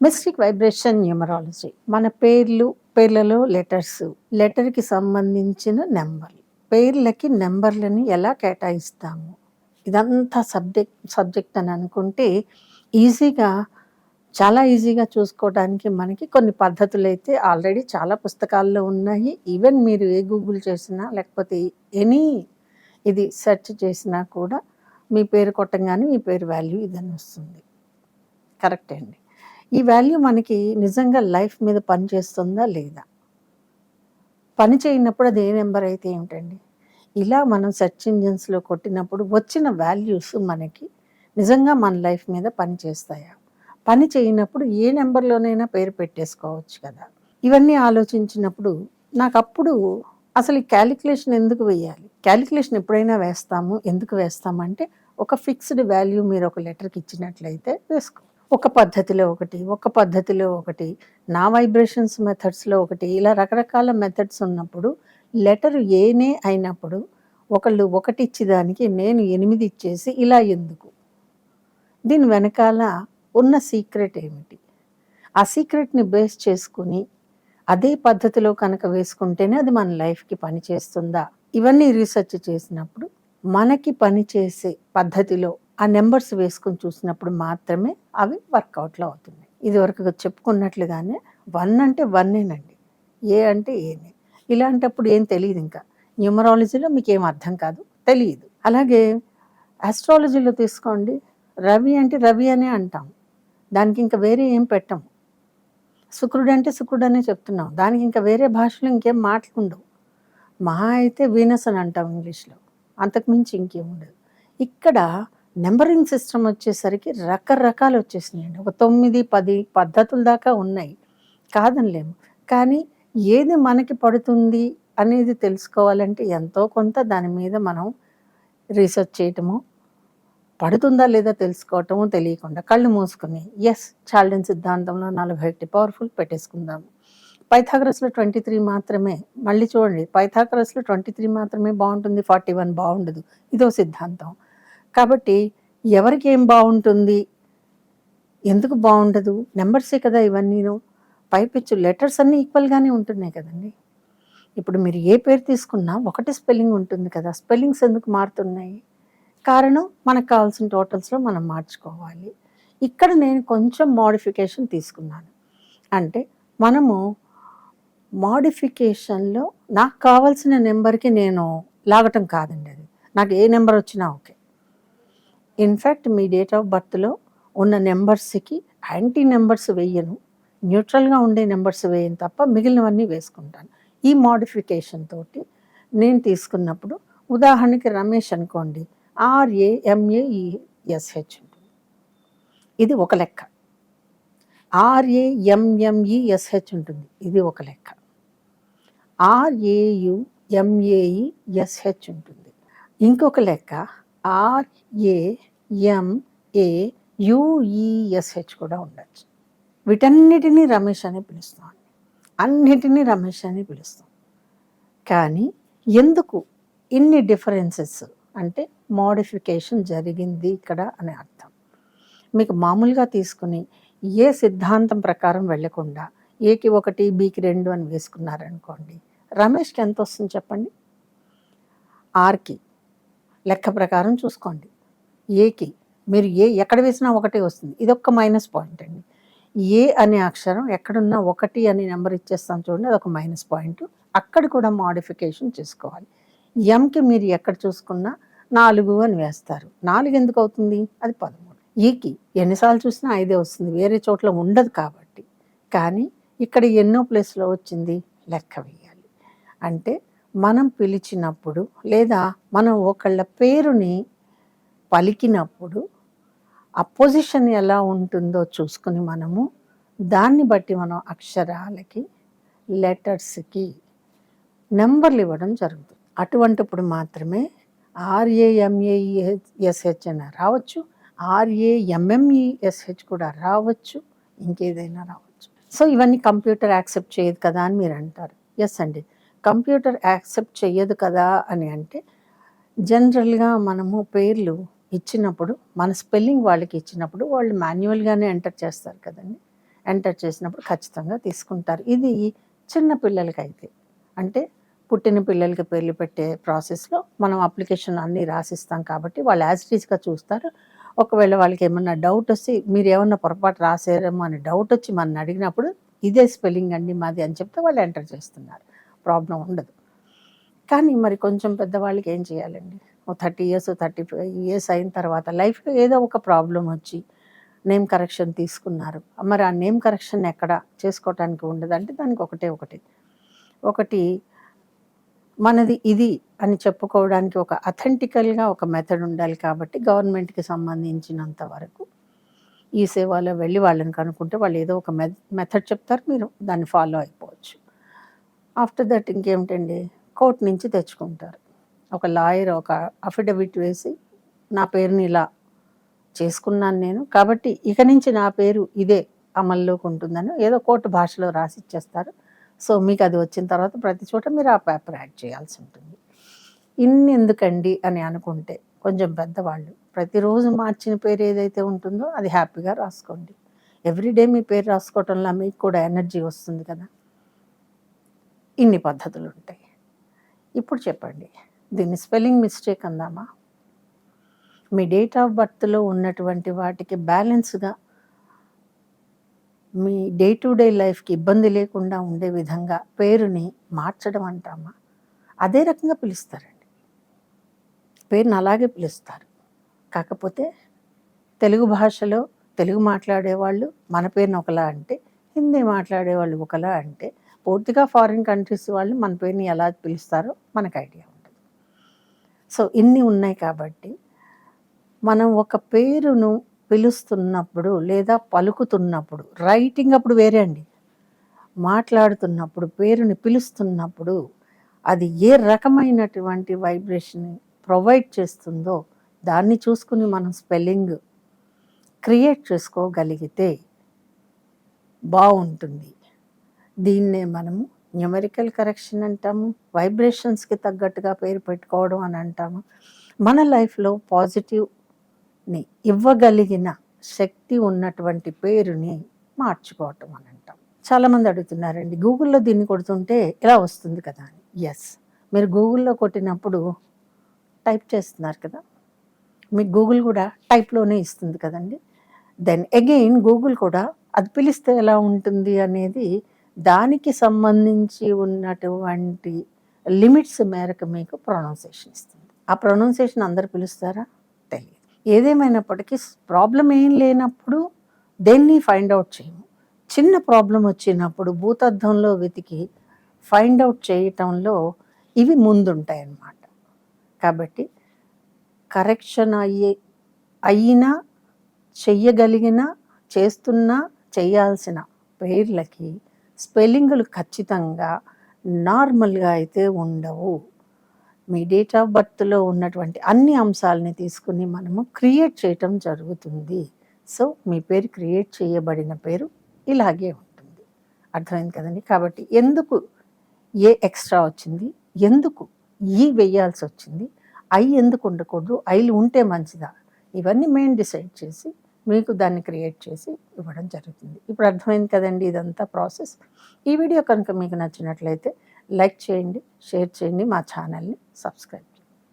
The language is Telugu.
Mystic vibration numerology. మన పేర్లు పేర్లలో లెటర్స్ లెటర్కి సంబంధించిన నెంబర్లు పేర్లకి నెంబర్లని ఎలా కేటాయిస్తాము? ఇదంతా సబ్జెక్ట్ సబ్జెక్ట్ అని అనుకుంటే ఈజీగా చాలా ఈజీగా చూసుకోవడానికి మనకి కొన్ని పద్ధతులు అయితే ఆల్రెడీ చాలా పుస్తకాల్లో ఉన్నాయి. ఈవెన్ మీరు ఏ గూగుల్ చేసినా లేకపోతే ఎనీ ఇది సెర్చ్ చేసినా కూడా మీ పేరు కొట్టంగానే మీ పేరు వాల్యూ ఇదని వస్తుంది కరెక్టే అండి. ఈ వాల్యూ మనకి నిజంగా లైఫ్ మీద పని చేస్తుందా లేదా? పని చేయనప్పుడు అది ఏ నెంబర్ అయితే ఏమిటండి? ఇలా మనం సెర్చ్ ఇంజిన్స్లో కొట్టినప్పుడు వచ్చిన వాల్యూస్ మనకి నిజంగా మన లైఫ్ మీద పని చేస్తాయా? పని చేయనప్పుడు ఏ నెంబర్లోనైనా పేరు పెట్టేసుకోవచ్చు కదా. ఇవన్నీ ఆలోచించినప్పుడు నాకు అప్పుడు అసలు ఈ క్యాలిక్యులేషన్ ఎందుకు వేయాలి? క్యాలిక్యులేషన్ ఎప్పుడైనా వేస్తాము? ఎందుకు వేస్తామంటే ఒక ఫిక్స్డ్ వాల్యూ మీరు ఒక లెటర్కి ఇచ్చినట్లయితే వేసుకో ఒక పద్ధతిలో ఒకటి ఒక పద్ధతిలో ఒకటి నా వైబ్రేషన్స్ మెథడ్స్లో ఒకటి ఇలా రకరకాల మెథడ్స్ ఉన్నప్పుడు లెటర్ ఏనే అయినప్పుడు ఒకళ్ళు ఒకటి ఇచ్చేదానికి నేను ఎనిమిది ఇచ్చేసి ఇలా ఎందుకు? దీని వెనకాల ఉన్న సీక్రెట్ ఏమిటి? ఆ సీక్రెట్ని బేస్ చేసుకుని అదే పద్ధతిలో కనుక వేసుకుంటేనే అది మన లైఫ్కి పనిచేస్తుందా? ఇవన్నీ రీసెర్చ్ చేసినప్పుడు మనకి పని చేసే పద్ధతిలో ఆ నెంబర్స్ వేసుకుని చూసినప్పుడు మాత్రమే అవి వర్కౌట్లో అవుతున్నాయి. ఇది వరకు చెప్పుకున్నట్లుగానే వన్ అంటే వన్నేనండి ఏ అంటే ఏనే. ఇలాంటప్పుడు ఏం తెలియదు ఇంకా. న్యూమరాలజీలో మీకు ఏం అర్థం కాదు తెలియదు అలాగే ఆస్ట్రాలజీలో తీసుకోండి. రవి అంటే రవి అనే అంటాం. దానికి ఇంకా వేరే ఏం పెట్టం శుక్రుడు అంటే శుక్రుడు అనే చెప్తున్నాం. దానికి ఇంకా వేరే భాషలో ఇంకేం మాట్లాడవు. మహా అయితే వీనస్ అని అంటాం ఇంగ్లీష్లో. అంతకుమించి ఇంకేం ఉండదు. ఇక్కడ నెంబరింగ్ సిస్టమ్ వచ్చేసరికి రకరకాలు వచ్చేసినాయండి. ఒక తొమ్మిది పది పద్ధతుల దాకా ఉన్నాయి. కాదనిలేము. కానీ ఏది మనకి పడుతుంది అనేది తెలుసుకోవాలంటే ఎంతో కొంత దాని మీద మనం రీసెర్చ్ చేయటము పడుతుందా లేదా తెలుసుకోవటము తెలియకుండా కళ్ళు మూసుకుని ఎస్ చాల్డెన్ సిద్ధాంతంలో నలభై ఒకటి పవర్ఫుల్ పెట్టేసుకుందాము పైథాగ్రస్లో ట్వంటీ త్రీ మాత్రమే. మళ్ళీ చూడండి పైథాగ్రస్లో ట్వంటీ త్రీ మాత్రమే బాగుంటుంది ఫార్టీ వన్ బాగుండదు. ఇదో సిద్ధాంతం. కాబట్టి ఎవరికి ఏం బాగుంటుంది? ఎందుకు బాగుండదు? నెంబర్సే కదా ఇవన్నీను. పైపిచ్చు లెటర్స్ అన్నీ ఈక్వల్గానే ఉంటున్నాయి కదండి. ఇప్పుడు మీరు ఏ పేరు తీసుకున్నా ఒకటి స్పెల్లింగ్ ఉంటుంది కదా. స్పెల్లింగ్స్ ఎందుకు మారుతున్నాయి? కారణం మనకు కావాల్సిన టోటల్స్లో మనం మార్చుకోవాలి. ఇక్కడ నేను కొంచెం మోడిఫికేషన్ తీసుకున్నాను. అంటే మనము మోడిఫికేషన్లో నాకు కావాల్సిన నెంబర్కి నేను లాగటం కాదండి అది. నాకు ఏ నెంబర్ వచ్చినా ఓకే. ఇన్ఫ్యాక్ట్ మీ డేట్ ఆఫ్ బర్త్లో ఉన్న నెంబర్స్కి యాంటీ నెంబర్స్ వేయను. న్యూట్రల్గా ఉండే నెంబర్స్ వేయను తప్ప మిగిలినవన్నీ వేసుకుంటాను. ఈ మోడిఫికేషన్ తోటి నేను తీసుకున్నప్పుడు ఉదాహరణకి రమేష్ అనుకోండి. ఆర్ఏఎంఏఈఎస్హెచ్ ఉంటుంది ఇది ఒక లెక్క. ఆర్ఏఎంఎంఈఎస్హెచ్ ఉంటుంది. ఇది ఒక లెక్క. ఆర్ఏయుఎంఏఈఎస్హెచ్ ఉంటుంది. ఇంకొక లెక్క ఆర్ఏఎంఏ యుఈఎస్హెచ్ కూడా ఉండొచ్చు. వీటన్నిటినీ రమేష్ అని పిలుస్తాం. అన్నిటినీ రమేష్ అని పిలుస్తాం. కానీ ఎందుకు ఇన్ని డిఫరెన్సెస్ అంటే మోడిఫికేషన్ జరిగింది ఇక్కడ అని అర్థం. మీకు మామూలుగా తీసుకుని ఏ సిద్ధాంతం ప్రకారం వెళ్ళకుండా ఏకి ఒకటి బీకి రెండు అని వేసుకున్నారనుకోండి రమేష్కి ఎంత వస్తుంది చెప్పండి? ఆర్కి. లెక్క ప్రకారం చూసుకోండి. ఏకి మీరు ఏ ఎక్కడ వేసినా ఒకటే వస్తుంది. ఇది ఒక మైనస్ పాయింట్ అండి. ఏ అనే అక్షరం ఎక్కడున్నా ఒకటి అనే నెంబర్ ఇచ్చేస్తాం చూడండి. అదొక మైనస్ పాయింట్ అక్కడ కూడా మాడిఫికేషన్ చేసుకోవాలి. ఎంకి మీరు ఎక్కడ చూసుకున్నా నాలుగు అని వేస్తారు. నాలుగు ఎందుకు అవుతుంది? అది పదమూడు. E ఈకి ఎన్నిసార్లు చూసినా ఐదే వస్తుంది. వేరే చోట్ల ఉండదు కాబట్టి. కానీ ఇక్కడ ఎన్నో ప్లేస్లో వచ్చింది లెక్క వేయాలి. అంటే మనం పిలిచినప్పుడు లేదా మనం ఒకళ్ళ పేరుని పలికినప్పుడు అపోజిషన్ ఎలా ఉంటుందో చూసుకుని మనము దాన్ని బట్టి మనం అక్షరాలకి లెటర్స్కి నెంబర్లు ఇవ్వడం జరుగుతుంది. అటువంటిప్పుడు మాత్రమే ఆర్ఏఎంఏఈఎస్హెచ్ అయినా రావచ్చు ఆర్ఏఎంఎంఈఎస్హెచ్ కూడా రావచ్చు ఇంకేదైనా రావచ్చు. సో ఇవన్నీ కంప్యూటర్ యాక్సెప్ట్ చేయదు కదా అని మీరు అంటారు. ఎస్ అండి. కంప్యూటర్ యాక్సెప్ట్ చేయదు కదా అని అంటే జనరల్గా మనము పేర్లు ఇచ్చినప్పుడు మన స్పెల్లింగ్ వాళ్ళకి ఇచ్చినప్పుడు వాళ్ళు మాన్యువల్గానే ఎంటర్ చేస్తారు కదండి. ఎంటర్ చేసినప్పుడు ఖచ్చితంగా తీసుకుంటారు. ఇది చిన్న పిల్లలకైతే. అంటే పుట్టిన పిల్లలకి పేర్లు పెట్టే ప్రాసెస్లో మనం అప్లికేషన్ అన్నీ రాసిస్తాం కాబట్టి వాళ్ళు యాజిటీస్గా చూస్తారు. ఒకవేళ వాళ్ళకి ఏమన్నా డౌట్ వస్తే మీరు ఏమన్నా పొరపాటు రాసారేమో అని డౌట్ వచ్చి మనం అడిగినప్పుడు ఇదే స్పెల్లింగ్ అండి మాది అని చెప్తే వాళ్ళు ఎంటర్ చేస్తున్నారు. ప్రాబ్లం ఉండదు. కానీ మరి కొంచెం పెద్దవాళ్ళకి ఏం చేయాలండి? ఓ thirty years thirty five years అయిన తర్వాత లైఫ్లో ఏదో ఒక ప్రాబ్లం వచ్చి నేమ్ కరెక్షన్ తీసుకున్నారు. మరి ఆ నేమ్ కరెక్షన్ ఎక్కడ చేసుకోవటానికి ఉండదు. అంటే దానికి ఒకటే ఒకటి. ఒకటి మనది ఇది అని చెప్పుకోవడానికి ఒక అథెంటికల్గా ఒక మెథడ్ ఉండాలి కాబట్టి గవర్నమెంట్కి సంబంధించినంత వరకు ఈ సేవలో వెళ్ళి వాళ్ళని కనుక్కుంటే వాళ్ళు ఏదో ఒక మెథడ్ చెప్తారు. మీరు దాన్ని ఫాలో అయిపోవచ్చు. After that ఇంకేమిటండి? కోర్టు నుంచి తెచ్చుకుంటారు. ఒక లాయర్ ఒక అఫిడవిట్ వేసి నా పేరుని ఇలా చేసుకున్నాను నేను. కాబట్టి ఇక నుంచి నా పేరు ఇదే అమల్లోకి ఉంటుందని ఏదో కోర్టు భాషలో రాసి ఇచ్చేస్తారు సో మీకు అది వచ్చిన తర్వాత ప్రతి చోట మీరు ఆ పేపర్ యాడ్ చేయాల్సి ఉంటుంది. ఇన్ని ఎందుకండి అని అనుకుంటే కొంచెం పెద్దవాళ్ళు ప్రతిరోజు మార్చిన పేరు ఏదైతే ఉంటుందో అది హ్యాపీగా రాసుకోండి. ఎవ్రీడే మీ పేరు రాసుకోవటంలో మీకు కూడా ఎనర్జీ వస్తుంది కదా. ఇన్ని పద్ధతులు ఉంటాయి ఇప్పుడు చెప్పండి దీన్ని స్పెల్లింగ్ మిస్టేక్ అందామా? మీ డేట్ ఆఫ్ బర్త్లో ఉన్నటువంటి వాటికి బ్యాలెన్స్గా మీ డే టు డే లైఫ్కి ఇబ్బంది లేకుండా ఉండే విధంగా పేరుని మార్చడం అంటామా? అదే రకంగా పిలుస్తారండి. పేరుని అలాగే పిలుస్తారు. కాకపోతే తెలుగు భాషలో తెలుగు మాట్లాడేవాళ్ళు మన పేరుని ఒకలా అంటే హిందీ మాట్లాడేవాళ్ళు ఒకలా అంటే పూర్తిగా ఫారిన్ కంట్రీస్ వాళ్ళు మన పేరుని ఎలా పిలుస్తారో మనకు ఐడియా ఉంటుంది. సో ఇన్ని ఉన్నాయి కాబట్టి మనం ఒక పేరును పిలుస్తున్నప్పుడు లేదా పలుకుతున్నప్పుడు రైటింగ్ అప్పుడు వేరే అండి. మాట్లాడుతున్నప్పుడు పేరుని పిలుస్తున్నప్పుడు అది ఏ రకమైనటువంటి వైబ్రేషన్ ప్రొవైడ్ చేస్తుందో దాన్ని చూసుకుని మనం స్పెల్లింగ్ క్రియేట్ చేసుకోగలిగితే బాగుంటుంది. దీన్నే మనము న్యూమెరికల్ కరెక్షన్ అంటాము వైబ్రేషన్స్కి తగ్గట్టుగా పేరు పెట్టుకోవడం అని అంటాము. మన లైఫ్లో పాజిటివ్ని ఇవ్వగలిగిన శక్తి ఉన్నటువంటి పేరుని మార్చుకోవటం అని అంటాం. చాలామంది అడుగుతున్నారండి గూగుల్లో దీన్ని కొడుతుంటే ఇలా వస్తుంది కదా అని. ఎస్ మీరు గూగుల్లో కొట్టినప్పుడు టైప్ చేస్తున్నారు కదా. మీకు గూగుల్ కూడా టైప్లోనే ఇస్తుంది కదండి. దెన్ అగైన్ గూగుల్ కూడా అది పిలిస్తే ఎలా ఉంటుంది అనేది దానికి సంబంధించి ఉన్నటువంటి లిమిట్స్ మేరకు మీకు ప్రొనౌన్సియేషన్ ఇస్తుంది. ఆ ప్రొనౌన్సియేషన్ అందరు పిలుస్తారా? తెలియదు ఏదేమైనప్పటికీ ప్రాబ్లం ఏం లేనప్పుడు దేన్ని ఫైండ్ అవుట్ చేయము. చిన్న ప్రాబ్లం వచ్చినప్పుడు భూతద్దంలో వెతికి ఫైండ్ అవుట్ చేయటంలో ఇవి ముందుంటాయి అన్నమాట కాబట్టి కరెక్షన్ అయ్యే అయినా చెయ్యగలిగిన చేస్తున్నా చేయాల్సిన పేర్లకి స్పెల్లింగులు ఖచ్చితంగా నార్మల్గా అయితే ఉండవు. మీ డేట్ ఆఫ్ బర్త్లో ఉన్నటువంటి అన్ని అంశాలని తీసుకుని మనము క్రియేట్ చేయటం జరుగుతుంది. సో మీ పేరు క్రియేట్ చేయబడిన పేరు ఇలాగే ఉంటుంది. అర్థమైంది కదండి? కాబట్టి ఎందుకు ఏ ఎక్స్ట్రా వచ్చింది? ఎందుకు ఈ వెయ్యాల్సి వచ్చింది ఐ ఎందుకు ఉండకూడదు? ఐలు ఉంటే మంచిదా? ఇవన్నీ మేము డిసైడ్ చేసి మీకు దాన్ని క్రియేట్ చేసి ఇవ్వడం జరుగుతుంది. ఇప్పుడు అర్థమైంది కదండి ఇదంతా ప్రాసెస్. ఈ వీడియో కనుక మీకు నచ్చినట్లయితే లైక్ చేయండి షేర్ చేయండి మా ఛానల్ని సబ్స్క్రైబ్